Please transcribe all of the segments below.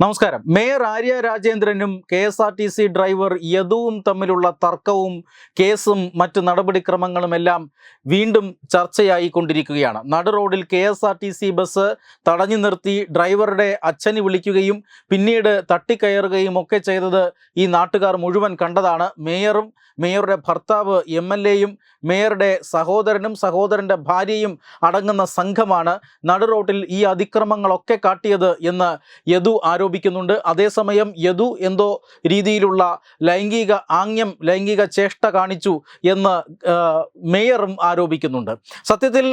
നമസ്കാരം. Mayor Arya രാജേന്ദ്രനും K S R T C driver യദുവും തമ്മിലുള്ള തർക്കവും കേസും മറ്റ് നടപടിക്രമങ്ങളുമെല്ലാം വീണ്ടും ചർച്ചയായി കൊണ്ടിരിക്കുകയാണ് നടു റോഡിൽ K S R T C bus തടഞ്ഞു നിർത്തി ഡ്രൈവറുടെ അച്ഛന് വിളിക്കുകയും പിന്നീട് തട്ടിക്കയറുകയും ഒക്കെ ചെയ്തത് ഈ നാട്ടുകാർ മുഴുവൻ കണ്ടതാണ്. മേയറും മേയറുടെ ഭർത്താവ് എം എൽ എയും മേയറുടെ സഹോദരനും സഹോദരന്റെ ഭാര്യയും അടങ്ങുന്ന സംഘമാണ് നടു റോഡിൽ ഈ അതിക്രമങ്ങളൊക്കെ കാട്ടിയത് എന്ന് യദു ആരോപിക്കുന്നുണ്ട്. അതേസമയം യദു എന്തോ രീതിയിലുള്ള ലൈംഗിക ആംഗ്യം ലൈംഗിക ചേഷ്ട കാണിച്ചു എന്ന് മേയറും ആരോപിക്കുന്നുണ്ട്. സത്യത്തിൽ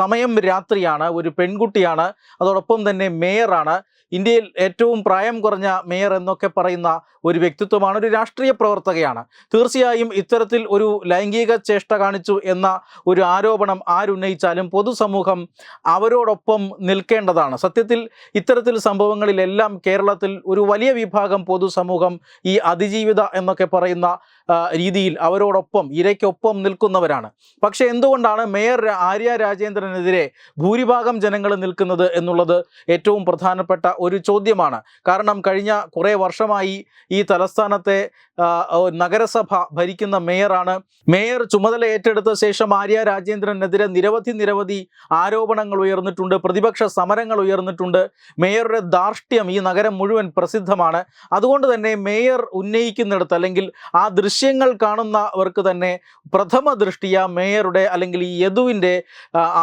സമയം രാത്രിയാണ്. ഒരു പെൺകുട്ടിയാണ്. അതോടൊപ്പം തന്നെ മേയറാണ്. ഇന്ത്യയിൽ ഏറ്റവും പ്രായം കുറഞ്ഞ മേയർ എന്നൊക്കെ പറയുന്ന ഒരു വ്യക്തിത്വമാണ്. ഒരു രാഷ്ട്രീയ പ്രവർത്തകയാണ്. തീർച്ചയായും ഇത്തരത്തിൽ ഒരു ലൈംഗിക ചേഷ്ട കാണിച്ചു എന്ന ഒരു ആരോപണം ആരുന്നയിച്ചാലും പൊതുസമൂഹം അവരോടൊപ്പം നിൽക്കേണ്ടതാണ്. സത്യത്തിൽ ഇത്തരത്തിൽ സംഭവങ്ങളിലെല്ലാം കേരളത്തിൽ ഒരു വലിയ വിഭാഗം പൊതുസമൂഹം ഈ അതിജീവിത എന്നൊക്കെ പറയുന്ന രീതിയിൽ അവരോടൊപ്പം ഇരയ്ക്കൊപ്പം നിൽക്കുന്നവരാണ്. പക്ഷേ എന്തുകൊണ്ടാണ് മേയർ ആര്യ രാജേന്ദ്രനെതിരെ ഭൂരിഭാഗം ജനങ്ങൾ നിൽക്കുന്നത് എന്നുള്ളത് ഏറ്റവും പ്രധാനപ്പെട്ട ഒരു ചോദ്യമാണ്. കാരണം കഴിഞ്ഞ കുറേ വർഷമായി ഈ തലസ്ഥാനത്തെ നഗരസഭ ഭരിക്കുന്ന മേയറാണ്. മേയർ ചുമതല ഏറ്റെടുത്ത ശേഷം ആര്യ രാജേന്ദ്രനെതിരെ നിരവധി നിരവധി ആരോപണങ്ങൾ ഉയർന്നിട്ടുണ്ട് പ്രതിപക്ഷ സമരങ്ങൾ ഉയർന്നിട്ടുണ്ട്. മേയറുടെ ദാർഷ്ട്യം ഈ നഗരം മുഴുവൻ പ്രസിദ്ധമാണ്. അതുകൊണ്ട് തന്നെ മേയർ ഉന്നയിക്കുന്നിടത്ത് അല്ലെങ്കിൽ ആ ദൃശ്യങ്ങൾ കാണുന്നവർക്ക് തന്നെ പ്രഥമ ദൃഷ്ടിയ മേയറുടെ അല്ലെങ്കിൽ ഈ യദുവിന്റെ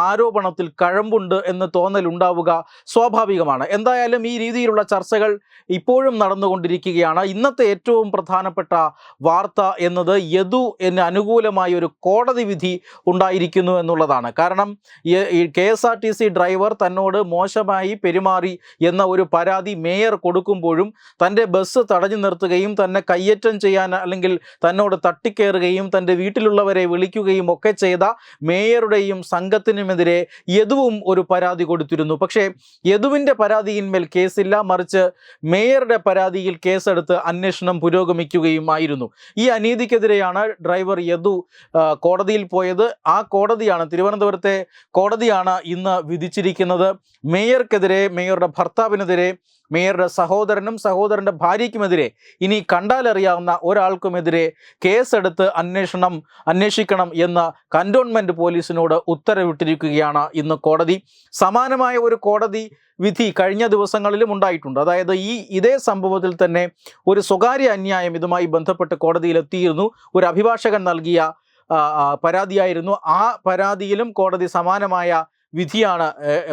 ആരോപണത്തിൽ കഴമ്പുണ്ട് എന്ന് തോന്നലുണ്ടാവുക സ്വാഭാവികമാണ്. എന്തായാലും ഈ രീതിയിലുള്ള ചർച്ചകൾ ഇപ്പോഴും നടന്നുകൊണ്ടിരിക്കുകയാണ്. ഇന്നത്തെ ഏറ്റവും പ്രധാനപ്പെട്ട വാർത്ത എന്നത് യദു എന്ന് അനുകൂലമായ ഒരു കോടതി വിധി ഉണ്ടായിരിക്കുന്നു എന്നുള്ളതാണ്. കാരണം K S R T C driver തന്നോട് മോശമായി പെരുമാറി എന്ന ഒരു പരാതി മേയർ കൊടുക്കുമ്പോഴും തന്റെ ബസ് തടഞ്ഞു നിർത്തുകയും തന്നെ കയ്യേറ്റം ചെയ്യാൻ അല്ലെങ്കിൽ തന്നോട് തട്ടിക്കയറുകയും തന്റെ വീട്ടിലുള്ളവരെ വിളിക്കുകയും ഒക്കെ ചെയ്ത മേയറുടെയും സംഘത്തിനുമെതിരെ യദുവും ഒരു പരാതി കൊടുത്തിരുന്നു. പക്ഷേ യദുവിന്റെ പരാതിയിന്മേൽ കേസില്ല. മറിച്ച് മേയറുടെ പരാതിയിൽ കേസെടുത്ത് അന്വേഷണം പുരോഗമിക്കുകയുമായിരുന്നു ഈ അനീതിക്കെതിരെയാണ് ഡ്രൈവർ യദു കോടതിയിൽ പോയത്. ആ കോടതിയാണ് തിരുവനന്തപുരത്തെ കോടതിയാണ് ഇന്ന് വിധിച്ചിരിക്കുന്നത്. മേയർക്കെതിരെ മേയറുടെ ഭർത്താവിനെതിരെ മേയറുടെ സഹോദരനും സഹോദരന്റെ ഭാര്യയ്ക്കുമെതിരെ ഇനി കണ്ടാലറിയാവുന്ന ഒരാൾക്കുമെതിരെ കേസെടുത്ത് അന്വേഷണം അന്വേഷിക്കണം എന്ന് കന്റോൺമെന്റ് പോലീസിനോട് ഉത്തരവിട്ടിരിക്കുകയാണ് ഇന്ന് കോടതി. സമാനമായ ഒരു കോടതി വിധി കഴിഞ്ഞ ദിവസങ്ങളിലും ഉണ്ടായിട്ടുണ്ട്. അതായത് ഈ ഇതേ സംഭവത്തിൽ തന്നെ ഒരു സ്വകാര്യ അന്യായം ഇതുമായി ബന്ധപ്പെട്ട് കോടതിയിലെത്തിയിരുന്നു. ഒരു അഭിഭാഷകൻ നൽകിയ പരാതിയായിരുന്നു. ആ പരാതിയിലും കോടതി സമാനമായ വിധിയാണ്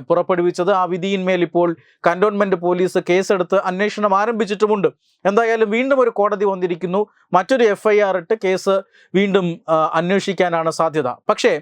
പുറപ്പെടുവിച്ചത്. ആ വിധിയിന്മേൽ ഇപ്പോൾ കന്റോൺമെന്റ് പോലീസ് കേസെടുത്ത് അന്വേഷണം ആരംഭിച്ചിട്ടുമുണ്ട്. എന്തായാലും വീണ്ടും ഒരു കോടതി വന്നിരിക്കുന്നു. മറ്റൊരു എഫ് ഇട്ട് കേസ് വീണ്ടും അന്വേഷിക്കാനാണ് സാധ്യത. പക്ഷേ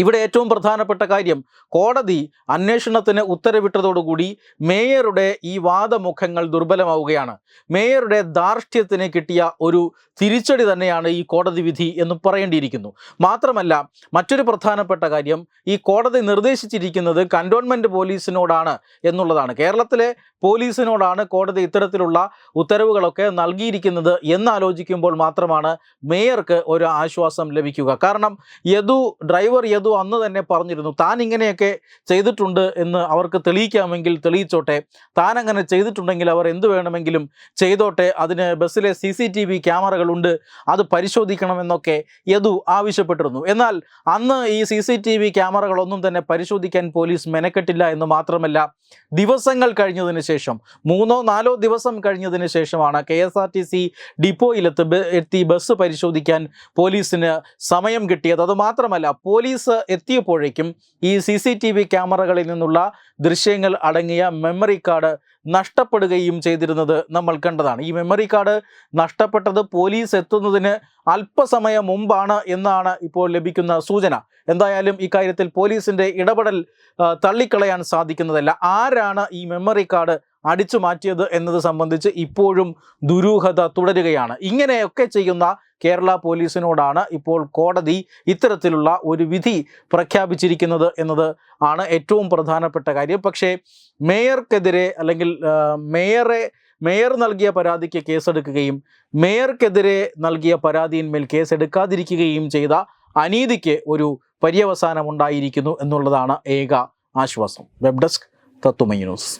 ഇവിടെ ഏറ്റവും പ്രധാനപ്പെട്ട കാര്യം കോടതി അന്വേഷണത്തിന് ഉത്തരവിട്ടതോടുകൂടി മേയറുടെ ഈ വാദമുഖങ്ങൾ ദുർബലമാവുകയാണ്. മേയറുടെ ധാർഷ്ട്യത്തിന് കിട്ടിയ ഒരു തിരിച്ചടി തന്നെയാണ് ഈ കോടതി വിധി എന്ന് പറയേണ്ടിയിരിക്കുന്നു. മാത്രമല്ല മറ്റൊരു പ്രധാനപ്പെട്ട കാര്യം ഈ കോടതി നിർദ്ദേശിച്ചിരിക്കുന്നത് കന്റോൺമെന്റ് പോലീസിനോടാണ് എന്നുള്ളതാണ്. കേരളത്തിലെ പോലീസിനോടാണ് കോടതി ഇത്തരത്തിലുള്ള ഉത്തരവുകളൊക്കെ നൽകിയിരിക്കുന്നത് എന്നാലോചിക്കുമ്പോൾ മാത്രമാണ് മേയർക്ക് ഒരു ആശ്വാസം ലഭിക്കുക. കാരണം യദു ഡ്രൈവർ യദു അന്ന് തന്നെ പറഞ്ഞിരുന്നു. താൻ ഇങ്ങനെയൊക്കെ ചെയ്തിട്ടുണ്ട് എന്ന് അവർക്ക് തെളിയിക്കാമെങ്കിൽ തെളിയിച്ചോട്ടെ. താൻ അങ്ങനെ ചെയ്തിട്ടുണ്ടെങ്കിൽ അവർ എന്ത് വേണമെങ്കിലും ചെയ്തോട്ടെ. അതിന് ബസ്സിലെ സി സി ടി വി ക്യാമറകളുണ്ട്. അത് പരിശോധിക്കണമെന്നൊക്കെ യദു ആവശ്യപ്പെട്ടിരുന്നു. എന്നാൽ അന്ന് ഈ സി സി ടി വി ക്യാമറകളൊന്നും തന്നെ പരിശോധിക്കാൻ പോലീസ് മെനക്കെട്ടില്ല എന്ന് മാത്രമല്ല ദിവസങ്ങൾ കഴിഞ്ഞതിന് ശേഷം മൂന്നോ നാലോ ദിവസം കഴിഞ്ഞതിന് ശേഷമാണ് K S R T C ഡിപ്പോയിലെത്തി എത്തി ബസ് പരിശോധിക്കാൻ പോലീസിന് സമയം കിട്ടിയത്. അത് മാത്രമല്ല എത്തിയപ്പോഴേക്കും ഈ സി സി ടി വി ക്യാമറകളിൽ നിന്നുള്ള ദൃശ്യങ്ങൾ അടങ്ങിയ മെമ്മറി കാർഡ് നഷ്ടപ്പെടുകയും ചെയ്തിരുന്നത് നമ്മൾ കണ്ടതാണ്. ഈ മെമ്മറി കാർഡ് നഷ്ടപ്പെട്ടത് പോലീസ് എത്തുന്നതിന് അല്പസമയം മുമ്പാണ് എന്നാണ് ഇപ്പോൾ ലഭിക്കുന്ന സൂചന. എന്തായാലും ഇക്കാര്യത്തിൽ പോലീസിന്റെ ഇടപെടൽ തള്ളിക്കളയാൻ സാധിക്കുന്നതല്ല. ആരാണ് ഈ മെമ്മറി കാർഡ് അടിച്ചു മാറ്റിയത് എന്നത് സംബന്ധിച്ച് ഇപ്പോഴും ദുരൂഹത തുടരുകയാണ്. ഇങ്ങനെയൊക്കെ ചെയ്യുന്ന കേരള പോലീസിനോടാണ് ഇപ്പോൾ കോടതി ഇത്തരത്തിലുള്ള ഒരു വിധി പ്രഖ്യാപിച്ചിരിക്കുന്നത് എന്നത് ആണ് ഏറ്റവും പ്രധാനപ്പെട്ട കാര്യം. പക്ഷേ മേയർക്കെതിരെ അല്ലെങ്കിൽ മേയറെ മേയർ നൽകിയ പരാതിക്ക് കേസെടുക്കുകയും മേയർക്കെതിരെ നൽകിയ പരാതിയിന്മേൽ കേസെടുക്കാതിരിക്കുകയും ചെയ്ത അനീതിക്ക് ഒരു പര്യവസാനം ഉണ്ടായിരിക്കുന്നു എന്നുള്ളതാണ് ഏക ആശ്വാസം. വെബ് ഡെസ്ക് തത്തുമൈ ന്യൂസ്.